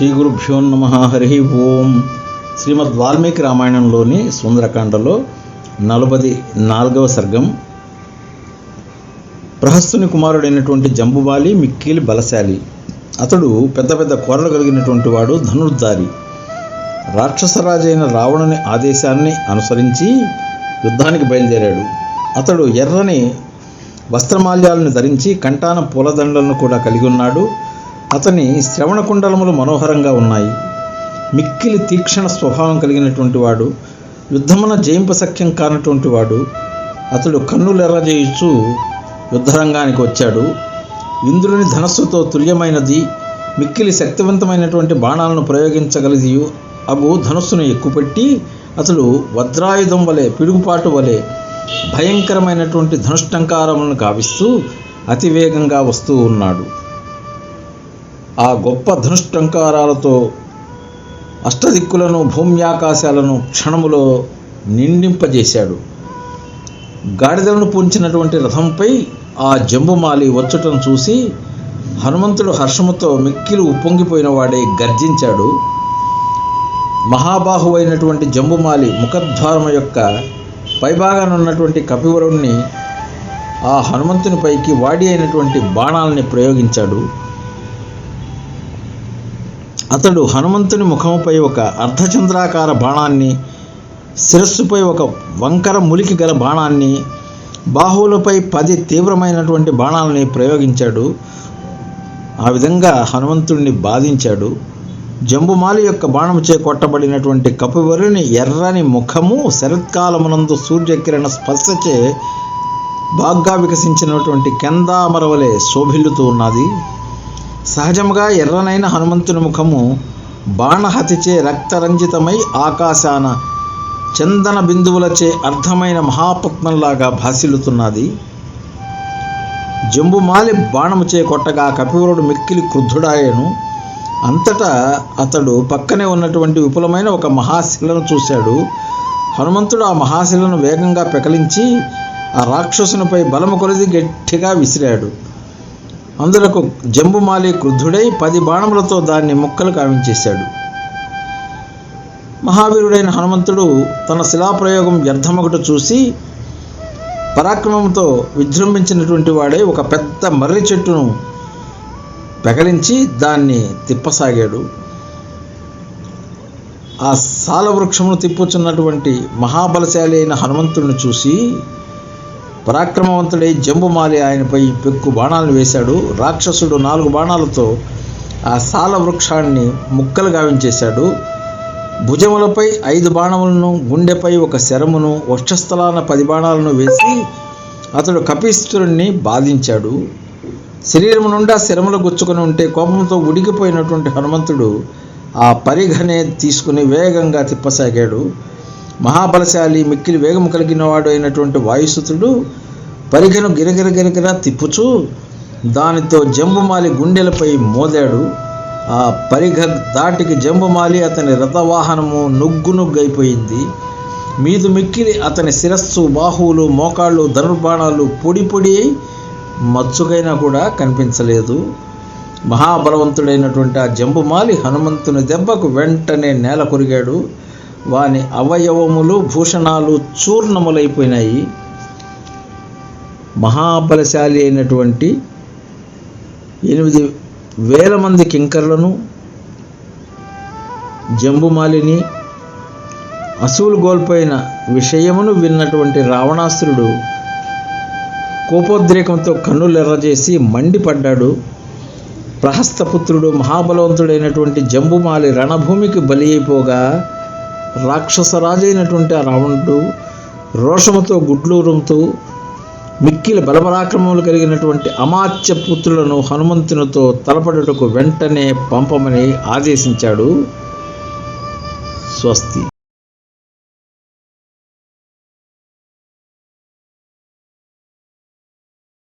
శ్రీ గురుభ్యో నమ. హరి ఓం. శ్రీమద్ వాల్మీకి రామాయణంలోని సుందరకాండలో నలభై నాలుగవ సర్గం. ప్రహస్తుని కుమారుడైనటువంటి జంబువాలి మిక్కిలి బలశాలి. అతడు పెద్ద పెద్ద కూరలు కలిగినటువంటి వాడు ధనుర్ధారి. రాక్షసరాజైన రావణుని ఆదేశాన్ని అనుసరించి యుద్ధానికి బయలుదేరాడు. అతడు ఎర్రని వస్త్రమాల్యాలను ధరించి కంటాన పూలదండలను కూడా కలిగి ఉన్నాడు. అతని శ్రవణ కుండలములు మనోహరంగా ఉన్నాయి. మిక్కిలి తీక్షణ స్వభావం కలిగినటువంటి వాడు యుద్ధమున జయింపసఖ్యం కానటువంటి వాడు అతడు కన్నులెర్రజేయుచు యుద్ధరంగానికి వచ్చాడు. ఇంద్రుని ధనస్సుతో తుల్యమైనది మిక్కిలి శక్తివంతమైనటువంటి బాణాలను ప్రయోగించగలిగి అగు ధనుస్సును ఎక్కుపెట్టి అతడు వజ్రాయుధం వలె పిడుగుపాటు వలె భయంకరమైనటువంటి ధనుష్టంకారములను గావిస్తూ అతివేగంగా వస్తూ ఉన్నాడు. ఆ గొప్ప ధనుష్టంకారాలతో అష్టదిక్కులను భూమ్యాకాశాలను క్షణములో నిండింపజేశాడు. గాడిదలను పూంచినటువంటి రథంపై ఆ జంబుమాలి వచ్చటం చూసి హనుమంతుడు హర్షముతో మిక్కిలు ఉప్పొంగిపోయిన వాడే గర్జించాడు. మహాబాహువైనటువంటి జంబుమాలి ముఖద్వారమ యొక్క పైభాగాన ఉన్నటువంటి కపివరుణ్ణి ఆ హనుమంతుని పైకి వాడి అయినటువంటి బాణాలని ప్రయోగించాడు. అతడు హనుమంతుని ముఖముపై ఒక అర్ధచంద్రాకార బాణాన్ని శిరస్సుపై ఒక వంకర ములికి గల బాణాన్ని బాహువులపై పది తీవ్రమైనటువంటి బాణాలని ప్రయోగించాడు. ఆ విధంగా హనుమంతుడిని బాధించాడు. జంబుమాలి యొక్క బాణముచే కొట్టబడినటువంటి కపివరుని ఎర్రని ముఖము శరత్కాలమునందు సూర్యకిరణ స్పర్శచే బాగ్గా వికసించినటువంటి కెందామరవలే శోభిల్లుతూ ఉన్నది. సహజముగా ఎర్రనైన హనుమంతుని ముఖము బాణహతిచే రక్తరంజితమై ఆకాశాన చందన బిందువులచే అర్థమైన మహాపత్నంలాగా భాసిల్లుతున్నది. జంబుమాలి బాణముచే కొట్టగా కపివరుడు మిక్కిలి క్రుద్ధుడాయను. అంతటా అతడు పక్కనే ఉన్నటువంటి విపులమైన ఒక మహాశిలను చూశాడు. హనుమంతుడు ఆ మహాశిలను వేగంగా పెకలించి ఆ రాక్షసునిపై బలము కొలిది గట్టిగా విసిరాడు. అందులకు జంబుమాలి క్రుద్ధుడై పది బాణములతో దాన్ని ముక్కలు కావించేశాడు మహావీరుడైన హనుమంతుడు తన శిలాప్రయోగం వ్యర్థమొకటి చూసి పరాక్రమంతో విజృంభించినటువంటి వాడే ఒక పెద్ద మర్రి చెట్టును పెగలించి దాన్ని తిప్పసాగాడు. ఆ సాల వృక్షమును తిప్పుచున్నటువంటి మహాబలశాలి అయిన హనుమంతుడిని చూసి పరాక్రమవంతుడై జంబుమాలి ఆయనపై పెక్కు బాణాలను వేశాడు. రాక్షసుడు నాలుగు బాణాలతో ఆ సాల వృక్షాన్ని ముక్కలు గావించేశాడు భుజములపై ఐదు బాణములను గుండెపై ఒక శరమును వక్షస్థలాన పది బాణాలను వేసి అతడు కపిస్తుడిని బాధించాడు. శరీరం నుండా శరములు గుచ్చుకొని ఉంటే కోపంతో ఉడికిపోయినటువంటి హనుమంతుడు ఆ పరిఘనే తీసుకుని వేగంగా తిప్పసాగాడు. మహాబలశాలి మిక్కిలి వేగము కలిగిన వాడు అయినటువంటి వాయుసుతుడు పరిఘను గిరగిర గిరగిర తిప్పుచూ దానితో జంబుమాలి గుండెలపై మోదాడు. ఆ పరిఘ దాటికి జంబుమాలి అతని రథవాహనము నుగ్గు నుగ్గైపోయింది. మీదు మిక్కిలి అతని శిరస్సు బాహువులు మోకాళ్ళు ధనుర్బాణాలు పొడి పొడి అయి మచ్చుకైనా కూడా కనిపించలేదు. మహాబలవంతుడైనటువంటి ఆ జంబుమాలి హనుమంతుని దెబ్బకు వెంటనే నేల కొరిగాడు. వాని అవయవములు భూషణాలు చూర్ణములైపోయినాయి. మహాబలశాలి అయినటువంటి ఎనిమిది వేల మంది కింకర్లను జంబుమాలిని అసువులు కోల్పోయిన విషయమును విన్నటువంటి రావణాసురుడు కోపోద్రేకంతో కన్నులెర్రజేసి మండిపడ్డాడు. ప్రహస్తపుత్రుడు మహాబలవంతుడైనటువంటి జంబుమాలి రణభూమికి బలి అయిపోగా రాక్షసరాజైనటువంటి ఆ రావణుడు రోషముతో గుడ్లూరుతూ మిక్కిలి బలపరాక్రమములు కలిగినటువంటి అమాత్య పుత్రులను హనుమంతునితో తలపడుటకు వెంటనే పంపమని ఆదేశించాడు స్వస్తి.